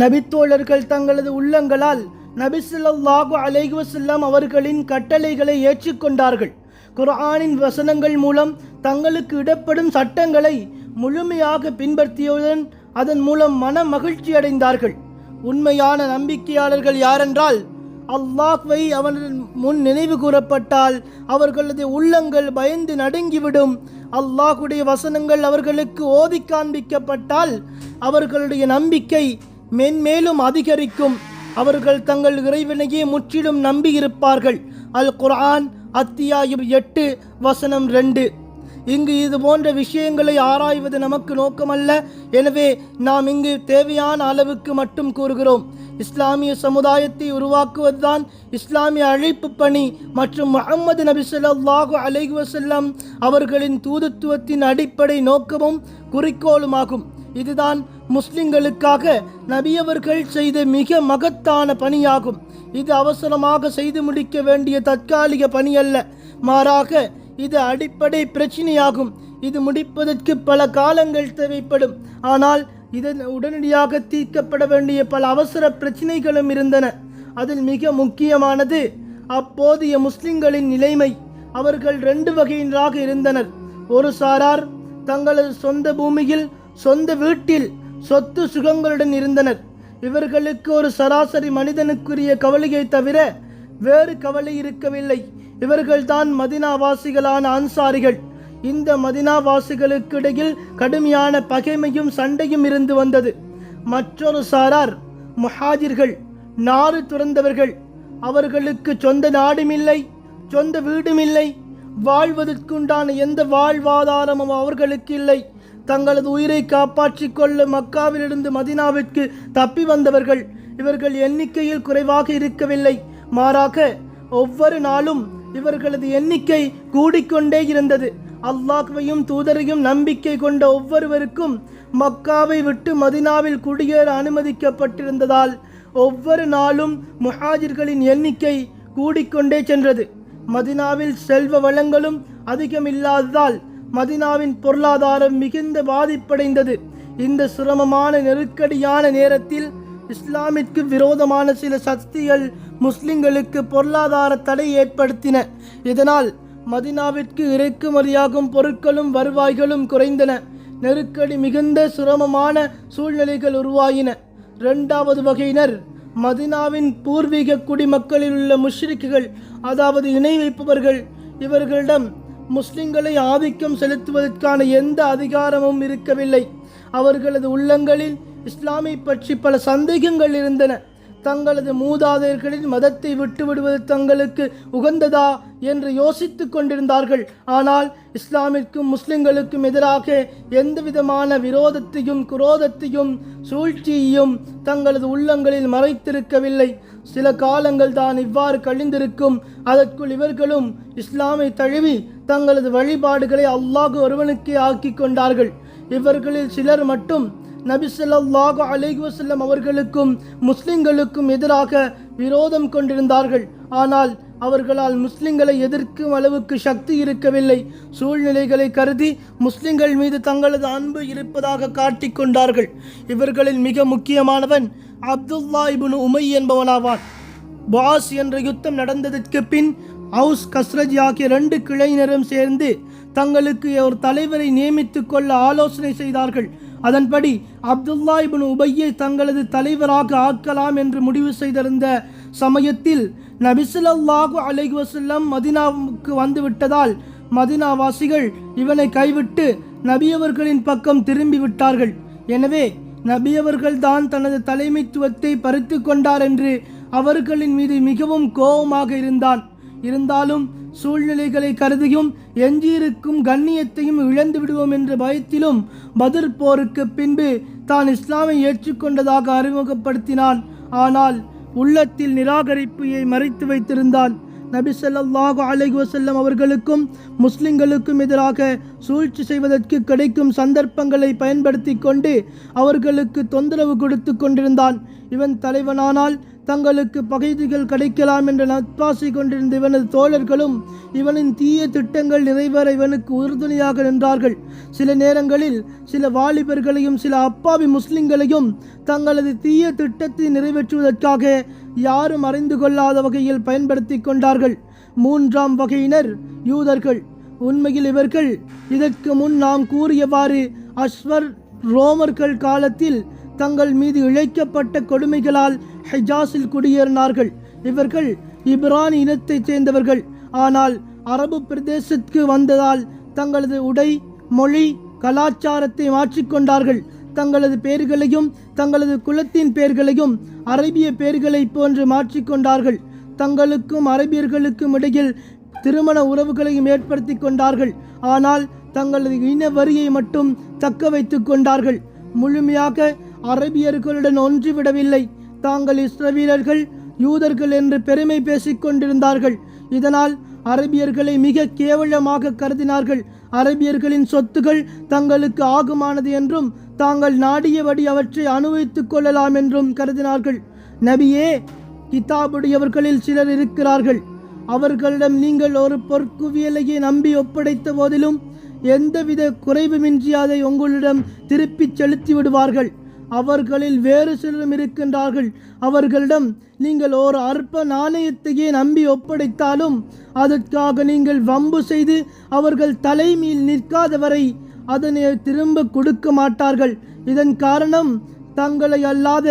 நபித்தோழர்கள் தங்களது உள்ளங்களால் நபிசுல்லாஹு அலைஹி வசல்லாம் அவர்களின் கட்டளைகளை ஏற்றுக்கொண்டார்கள். குர்ஆனின் வசனங்கள் மூலம் தங்களுக்கு இடப்படும் சட்டங்களை முழுமையாக பின்பற்றியவுடன் அதன் மூலம் மன மகிழ்ச்சி அடைந்தார்கள். உண்மையான நம்பிக்கையாளர்கள் யாரென்றால் அல்லாஹ்வை அவன் முன் நினைவு கூறப்பட்டால் அவர்களது உள்ளங்கள் பயந்து நடுங்கிவிடும். அல்லாஹுடைய வசனங்கள் அவர்களுக்கு ஓதி காண்பிக்கப்பட்டால் அவர்களுடைய நம்பிக்கை மென்மேலும் அதிகரிக்கும். அவர்கள் தங்கள் இறைவனையே முற்றிலும் நம்பியிருப்பார்கள் அல் குர்ஆன் அத்தியாயம் எட்டு வசனம் ரெண்டு. இங்கு இது போன்ற விஷயங்களை ஆராய்வது நமக்கு நோக்கமல்ல. எனவே நாம் இங்கு தேவையான அளவுக்கு மட்டும் கூறுகிறோம். இஸ்லாமிய சமுதாயத்தை உருவாக்குவதுதான் இஸ்லாமிய அழைப்பு பணி. மற்றும் முகமது நபி சொல்லாஹு அலைஹி வஸல்லம் அவர்களின் தூதுத்துவத்தின் அடிப்படை நோக்கமும் குறிக்கோளுமாகும். இதுதான் முஸ்லிம்களுக்காக நபியவர்கள் செய்த மிக மகத்தான பணியாகும். இது அவசரமாக செய்து முடிக்க வேண்டிய தற்காலிக பணி அல்ல மாறாக இது அடிப்படை பிரச்சினையாகும். இது முடிப்பதற்கு பல காலங்கள் தேவைப்படும். ஆனால் இதன் உடனடியாக தீர்க்கப்பட வேண்டிய பல அவசர பிரச்சினைகளும் இருந்தன. அதில் மிக முக்கியமானது அப்போதைய முஸ்லிம்களின் நிலைமை. அவர்கள் ரெண்டு வகையினராக இருந்தனர். ஒரு சாரார் தங்களது சொந்த பூமியில் சொந்த வீட்டில் சொத்து சுகங்களுடன் இருந்தனர். இவர்களுக்கு ஒரு சராசரி மனிதனுக்குரிய கவலையை தவிர வேறு கவலை இருக்கவில்லை. இவர்கள்தான் மதினாவாசிகளான அன்சாரிகள். இந்த மதினாவாசிகளுக்கு இடையில் கடுமையான பகைமையும் சண்டையும் இருந்து வந்தது. மற்றொரு சாரார் முஹாஜிர்கள் நாடு துறந்தவர்கள். அவர்களுக்கு சொந்த நாடுமில்லை சொந்த வீடும் இல்லை வாழ்வதற்குண்டான எந்த வாழ்வாதாரமும் அவர்களுக்கு இல்லை. தங்களது உயிரை காப்பாற்றிக் கொள்ள மக்காவிலிருந்து மதினாவிற்கு தப்பி வந்தவர்கள் இவர்கள் எண்ணிக்கையில் குறைவாக இருக்கவில்லை. மாறாக ஒவ்வொரு நாளும் இவர்களது எண்ணிக்கை கூடிக்கொண்டே இருந்தது. அல்லாஹ்வையும் தூதரையும் நம்பிக்கை கொண்ட ஒவ்வொருவருக்கும் மக்காவை விட்டு மதினாவில் குடியேற அனுமதிக்கப்பட்டிருந்ததால் ஒவ்வொரு நாளும் முஹாஜிர்களின் எண்ணிக்கை கூடிக்கொண்டே சென்றது. மதினாவில் செல்வ வளங்களும் அதிகம் இல்லாததால் மதினாவின் பொருளாதாரம் மிகுந்த பாதிப்படைந்தது. இந்த சிரமமான நெருக்கடியான நேரத்தில் இஸ்லாமிற்கு விரோதமான சில சக்திகள் முஸ்லிம்களுக்கு பொருளாதார தடை ஏற்படுத்தின. இதனால் மதினாவிற்கு இறக்குமதியாகும் பொருட்களும் வருவாய்களும் குறைந்தன. நெருக்கடி மிகுந்த சிரமமான சூழ்நிலைகள் உருவாயின இரண்டாவது வகையினர் மதினாவின் பூர்வீக குடிமக்களில் உள்ள முஷ்ரிக்குகள் அதாவது இணை வைப்பவர்கள். இவர்களிடம் முஸ்லிம்களை ஆதிக்கம் செலுத்துவதற்கான எந்த அதிகாரமும் இருக்கவில்லை. அவர்களது உள்ளங்களில் இஸ்லாமை பற்றி பல சந்தேகங்கள் இருந்தன. தங்களது மூதாதையர்களின் மதத்தை விட்டுவிடுவது தங்களுக்கு உகந்ததா என்று யோசித்து கொண்டிருந்தார்கள். ஆனால் இஸ்லாமிற்கும் முஸ்லிம்களுக்கும் எதிராக எந்தவிதமான விரோதத்தையும் குரோதத்தையும் சூழ்ச்சியையும் தங்களது உள்ளங்களில் மறைத்திருக்கவில்லை. சில காலங்கள் தான் இவ்வாறு கழிந்திருக்கும். அதற்குள் இவர்களும் இஸ்லாமை தழுவி தங்களது வழிபாடுகளை அல்லாஹ் ஒருவனுக்கே ஆக்கி கொண்டார்கள். இவர்களில் சிலர் மட்டும் நபி ஸல்லல்லாஹு அலைஹி வசல்லம் அவர்களுக்கும் முஸ்லிம்களுக்கும் எதிராக விரோதம் கொண்டிருந்தார்கள். ஆனால் அவர்களால் முஸ்லிம்களை எதிர்க்கும் அளவுக்கு சக்தி இருக்கவில்லை. சூழ்நிலைகளை கருதி முஸ்லிம்கள் மீது தங்களது அன்பு இருப்பதாக காட்டிக்கொண்டார்கள் இவர்களில் மிக முக்கியமானவன் அப்துல்லா இபுன் உமை என்பவனாவான். பாஸ் என்ற யுத்தம் நடந்ததற்கு பின் ஹவுஸ் கஸ்ரஜ் ஆகிய ரெண்டு கிளையினரும் சேர்ந்து தங்களுக்கு ஒரு தலைவரை நியமித்துக் கொள்ள ஆலோசனை செய்தார்கள். அதன்படி அப்துல்லா இபின் உபையை தங்களது தலைவராக ஆக்கலாம் என்று முடிவு செய்திருந்த சமயத்தில் நபிசுல்லாஹு அலைஹி வசல்லம் மதினாவுக்கு வந்து விட்டதால் மதினாவாசிகள் இவனை கைவிட்டு நபியவர்களின் பக்கம் திரும்பி விட்டார்கள். எனவே நபியவர்கள்தான் தனது தலைமைத்துவத்தை பறித்து கொண்டார் என்று அவர்களின் மீது மிகவும் கோபமாக இருந்தான். இருந்தாலும் சூழ்நிலைகளை கருதியும் எஞ்சியிருக்கும் கண்ணியத்தையும் இழந்து விடுவோம் என்ற பயத்திலும் பதில் போருக்கு பின்பு தான் இஸ்லாமை ஏற்றுக்கொண்டதாக அறிமுகப்படுத்தினான். ஆனால் உள்ளத்தில் நிராகரிப்பையை மறைத்து வைத்திருந்தான். நபி சொல்லாஹு அலஹி வசல்லம் அவர்களுக்கும் முஸ்லிம்களுக்கும் எதிராக சூழ்ச்சி செய்வதற்கு கிடைக்கும் சந்தர்ப்பங்களை பயன்படுத்தி கொண்டு அவர்களுக்கு தொந்தரவு கொடுத்து கொண்டிருந்தான். இவன் தலைவனானால் தங்களுக்கு பகைதிகள் கிடைக்கலாம் என்ற நட்பாசை கொண்டிருந்த இவனது தோழர்களும் இவனின் தீய திட்டங்கள் நிறைவேற இவனுக்கு உறுதுணையாக நின்றார்கள். சில நேரங்களில் சில வாலிபர்களையும் சில அப்பாவி முஸ்லிம்களையும் தங்களது தீய திட்டத்தை நிறைவேற்றுவதற்காக யாரும் அறிந்து கொள்ளாத வகையில் பயன்படுத்தி கொண்டார்கள். மூன்றாம் வகையினர் யூதர்கள். உண்மையில் இவர்கள் இதற்கு முன் நாம் கூறியவாறு அஸ்வர் ரோமர்கள் காலத்தில் தங்கள் மீது இழைக்கப்பட்ட கொடுமைகளால் ஹெஜாஸில் குடியேறினார்கள். இவர்கள் இப்ரான் இனத்தைச் சேர்ந்தவர்கள். ஆனால் அரபு பிரதேசத்துக்கு வந்ததால் தங்களது உடை மொழி கலாச்சாரத்தை மாற்றிக்கொண்டார்கள். தங்களது பெயர்களையும் தங்களது குலத்தின் பெயர்களையும் அரபிய பெயர்களைப் போன்று மாற்றிக்கொண்டார்கள். தங்களுக்கும் அரபியர்களுக்கும் இடையில் திருமண உறவுகளையும் ஏற்படுத்தி கொண்டார்கள். ஆனால் தங்களது இன வரியை மட்டும் தக்க வைத்து கொண்டார்கள். முழுமையாக அரபியர்களுடன் ஒன்றுவிடவில்லை. தாங்கள் இஸ்ரவீரர்கள் யூதர்கள் என்று பெருமை பேசிக்கொண்டிருந்தார்கள். இதனால் அரபியர்களை மிக கேவலமாக கருதினார்கள். அரபியர்களின் சொத்துகள் தங்களுக்கு ஆகுமானது என்றும் தாங்கள் நாடியபடி அவற்றை அனுபவித்துக் கொள்ளலாம் என்றும் கருதினார்கள். நபியே கிதாபுடையவர்களில் சிலர் இருக்கிறார்கள். அவர்களிடம் நீங்கள் ஒரு பொற்குவியலையை நம்பி ஒப்படைத்த போதிலும் எந்தவித குறைவுமின்றி அதை உங்களிடம் திருப்பிச் செலுத்தி விடுவார்கள். அவர்களில் வேறு சிலரும் இருக்கின்றார்கள். அவர்களிடம் நீங்கள் ஒரு அற்ப நாணயத்தையே நம்பி ஒப்படைத்தாலும் அதற்காக நீங்கள் வம்பு செய்து அவர்கள் தலைமையில் நிற்காதவரை அதனை திரும்ப கொடுக்க மாட்டார்கள். இதன் காரணம் தங்களை அல்லாத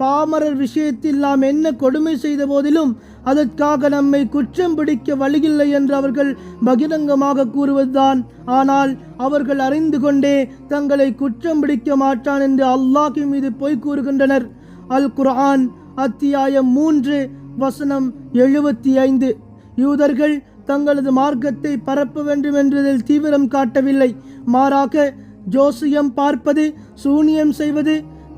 பாமரர் விஷயத்தில் நாம் என்ன கொடுமை செய்த போதிலும் அதற்காக நம்மை குற்றம் பிடிக்க வழியில்லை என்று அவர்கள் பகிரங்கமாக கூறுவதுதான். ஆனால் அவர்கள் அறிந்து கொண்டே தங்களை குற்றம் பிடிக்க மாட்டான் என்று அல்லாஹி மீது பொய் கூறுகின்றனர். அல் குர்ஆன் அத்தியாயம் மூன்று வசனம் எழுபத்தி ஐந்து யூதர்கள் தங்களது மார்க்கத்தை பரப்ப வேண்டும் என்றதில் தீவிரம் காட்டவில்லை. மாறாக ஜோசியம் பார்ப்பது சூனியம் செய்வது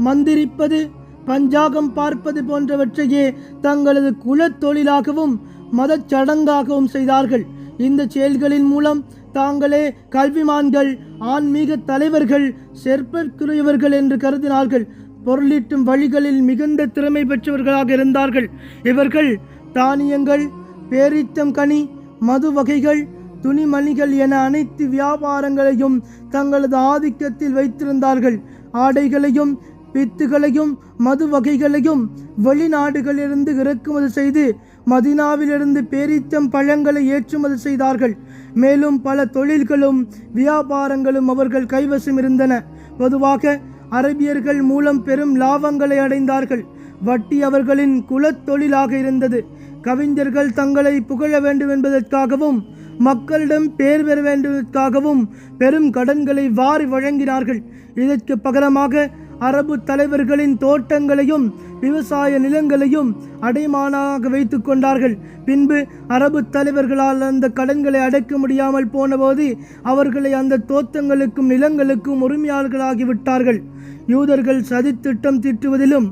மந்திரிப்பது பஞ்சாகம் பார்ப்பது போன்றவற்றையே தங்களது குலத் தொழிலாகவும் மதச் சடங்காகவும் செய்தார்கள். இந்த செயல்களின் மூலம் தாங்களே கல்விமான்கள் ஆன்மீக தலைவர்கள் செற்பற்குரியவர்கள் என்று கருதினார்கள். பொருளீட்டும் வழிகளில் மிகுந்த திறமை பெற்றவர்களாக இருந்தார்கள். இவர்கள் தானியங்கள் பேரித்தம் கனி மது வகைகள் துணிமணிகள் என அனைத்து வியாபாரங்களையும் தங்களது ஆதிக்கத்தில் வைத்திருந்தார்கள். ஆடைகளையும் வித்துகளையும் மது வகைகளையும் வெளிநாடுகளிலிருந்து இறக்குமதி செய்து மதினாவிலிருந்து பேரித்தம் பழங்களை ஏற்றுமதி செய்தார்கள். மேலும் பல தொழில்களும் வியாபாரங்களும் அவர்கள் கைவசம் இருந்தன. பொதுவாக அரபியர்கள் மூலம் பெரும் லாபங்களை அடைந்தார்கள். வட்டி அவர்களின் குலத்தொழிலாக இருந்தது. கவிஞர்கள் தங்களை புகழ வேண்டும் என்பதற்காகவும் மக்களிடம் பேர் பெற வேண்டுவதற்காகவும் பெரும் கடன்களை வாரி வழங்கினார்கள். இதற்கு பகரமாக அரபு தலைவர்களின் தோட்டங்களையும் விவசாய நிலங்களையும் அடைமானாக வைத்து கொண்டார்கள். பின்பு அரபு தலைவர்களால் அந்த கடன்களை அடைக்க முடியாமல் போனபோது அவர்களை அந்த தோட்டங்களுக்கும் நிலங்களுக்கும் உரிமையாளர்களாகிவிட்டார்கள் யூதர்கள் சதித்திட்டம் தீட்டுவதிலும்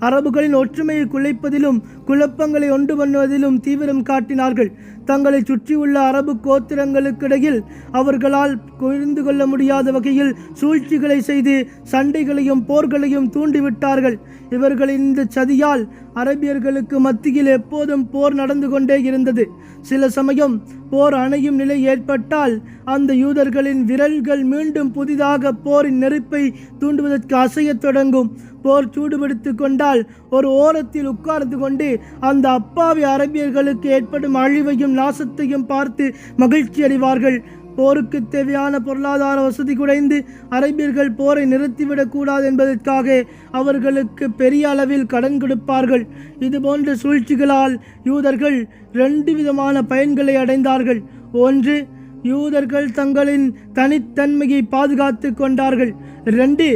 அரபுகளின் ஒற்றுமையை குலைப்பதிலும் குழப்பங்களை ஒன்று பண்ணுவதிலும் தீவிரம் காட்டினார்கள். தங்களை சுற்றியுள்ள அரபு கோத்திரங்களுக்கிடையில் அவர்களால் புரிந்து கொள்ள முடியாத வகையில் சூழ்ச்சிகளை செய்து சண்டைகளையும் போர்களையும் தூண்டிவிட்டார்கள். இவர்களின் இந்த சதியால் அரபியர்களுக்கு மத்தியில் எப்போதும் போர் நடந்து கொண்டே இருந்தது. சில சமயம் போர் அணையும் நிலை ஏற்பட்டால் அந்த யூதர்களின் விரல்கள் மீண்டும் புதிதாக போரின் நெருப்பை தூண்டுவதற்கு அசையத் தொடங்கும். போர் சூடுபிடித்து கொண்டால் ஒரு ஓரத்தில் உட்கார்ந்து கொண்டு அந்த அப்பாவி அரபியர்களுக்கு ஏற்படும் அழிவையும் நாசத்தையும் பார்த்து மகிழ்ச்சி அடைவார்கள் போருக்கு தேவையான பொருளாதார வசதி குறைந்து அரபியர்கள் போரை நிறுத்திவிடக்கூடாது என்பதற்காக அவர்களுக்கு பெரிய அளவில் கடன் கொடுப்பார்கள். இதுபோன்ற சூழ்ச்சிகளால் யூதர்கள் ரெண்டு விதமான பயன்களை அடைந்தார்கள். ஒன்று யூதர்கள் தங்களின் தனித்தன்மையை பாதுகாத்து கொண்டார்கள். ரெண்டு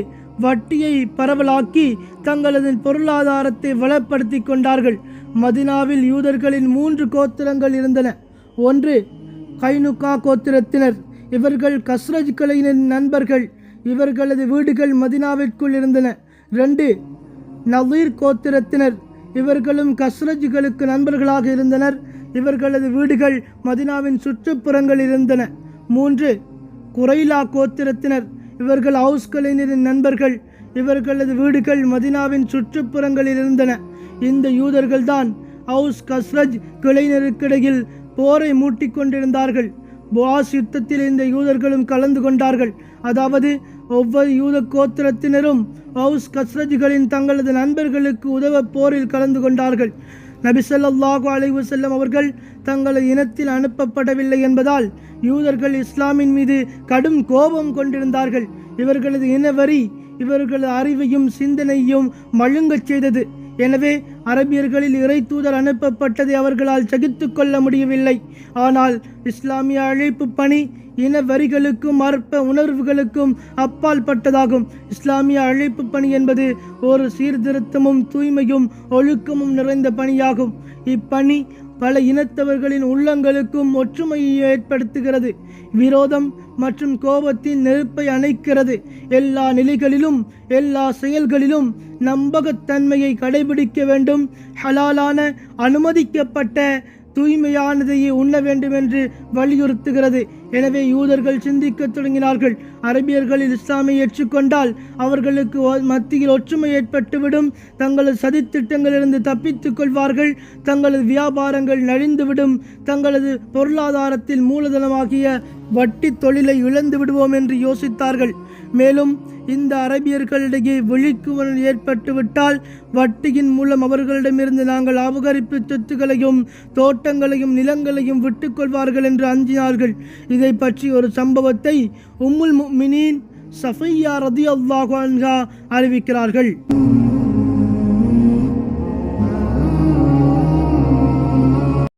வட்டியை பரவலாக்கி தங்களது பொருளாதாரத்தை வளப்படுத்தி கொண்டார்கள். மதினாவில் யூதர்களின் மூன்று கோத்திரங்கள் இருந்தன. ஒன்று கைனுகா கோத்திரத்தினர். இவர்கள் கஸ்ரஜ் கலையினின் நண்பர்கள். இவர்களது வீடுகள் மதினாவிற்குள் இருந்தன. ரெண்டு நவீர் கோத்திரத்தினர். இவர்களும் கஸ்ரஜ்களுக்கு நண்பர்களாக இருந்தனர். இவர்களது வீடுகள் மதினாவின் சுற்றுப்புறங்களில் இருந்தன. மூன்று குரைலா கோத்திரத்தினர். இவர்கள் ஹவுஸ்களினரின் நண்பர்கள். இவர்களது வீடுகள் மதினாவின் சுற்றுப்புறங்களில் இருந்தன. இந்த யூதர்கள்தான் ஹவுஸ் கஸ்ரஜ் கிளைஞருக்கிடையில் போரை மூட்டிக் கொண்டிருந்தார்கள் யுத்தத்தில் இந்த யூதர்களும் கலந்து கொண்டார்கள். அதாவது ஒவ்வொரு யூத கோத்திரத்தினரும் ஹவுஸ் கஸ்ரஜ்களின் தங்களது நண்பர்களுக்கு உதவ போரில் கலந்து கொண்டார்கள். நபிசல்லாஹு அலைவு செல்லம் அவர்கள் தங்களது இனத்தில் அனுப்பப்படவில்லை என்பதால் யூதர்கள் இஸ்லாமின் மீது கடும் கோபம் கொண்டிருந்தார்கள். இவர்களது இனவரி இவர்களது அறிவையும் சிந்தனையும் மழுங்கச் செய்தது. எனவே அரபியர்களில் இறை தூதர் அனுப்பப்பட்டதை அவர்களால் சகித்து கொள்ள முடியவில்லை. ஆனால் இஸ்லாமிய அழைப்பு பணி இன வரிகளுக்கும் அற்ப உணர்வுகளுக்கும் அப்பால் பட்டதாகும். இஸ்லாமிய அழைப்பு பணி என்பது ஒரு சீர்திருத்தமும் தூய்மையும் ஒழுக்கமும் நிறைந்த பணியாகும். இப்பணி பல இனத்தவர்களின் உள்ளங்களுக்கும் ஒற்றுமையை ஏற்படுத்துகிறது. விரோதம் மற்றும் கோபத்தின் நெருப்பை அணைக்கிறது. எல்லா நிலைகளிலும் எல்லா செயல்களிலும் நம்பகத்தன்மையை கடைபிடிக்க வேண்டும் ஹலாலான அனுமதிக்கப்பட்ட தூய்மையானதையே உண்ண வேண்டும் என்று வலியுறுத்துகிறது. எனவே யூதர்கள் சிந்திக்கத் தொடங்கினார்கள். அரபியர்களில் இஸ்லாமை ஏற்றுக்கொண்டால் அவர்களுக்கு ஒ- மத்தியில் ஒற்றுமை ஏற்பட்டுவிடும். தங்களது சதித்திட்டங்களிலிருந்து தப்பித்துக் கொள்வார்கள். தங்களது வியாபாரங்கள் நலிந்துவிடும். தங்களது பொருளாதாரத்தில் மூலதனமாகிய வட்டி தொழிலை இழந்து விடுவோம் என்று யோசித்தார்கள். மேலும் இந்த அரபியர்களிடையே விழிப்புணர்வு ஏற்பட்டுவிட்டால் வட்டியின் மூலம் அவர்களிடமிருந்து நாங்கள் அபகரிப்பு சொத்துக்களையும் தோட்டங்களையும் நிலங்களையும் விட்டுக்கொள்வார்கள் என்று அஞ்சினார்கள். இதை பற்றி ஒரு சம்பவத்தை உம்முல் மினின் சஃபையா ரதியல்லாஹு அன்ஹா அறிவிக்கிறார்கள்.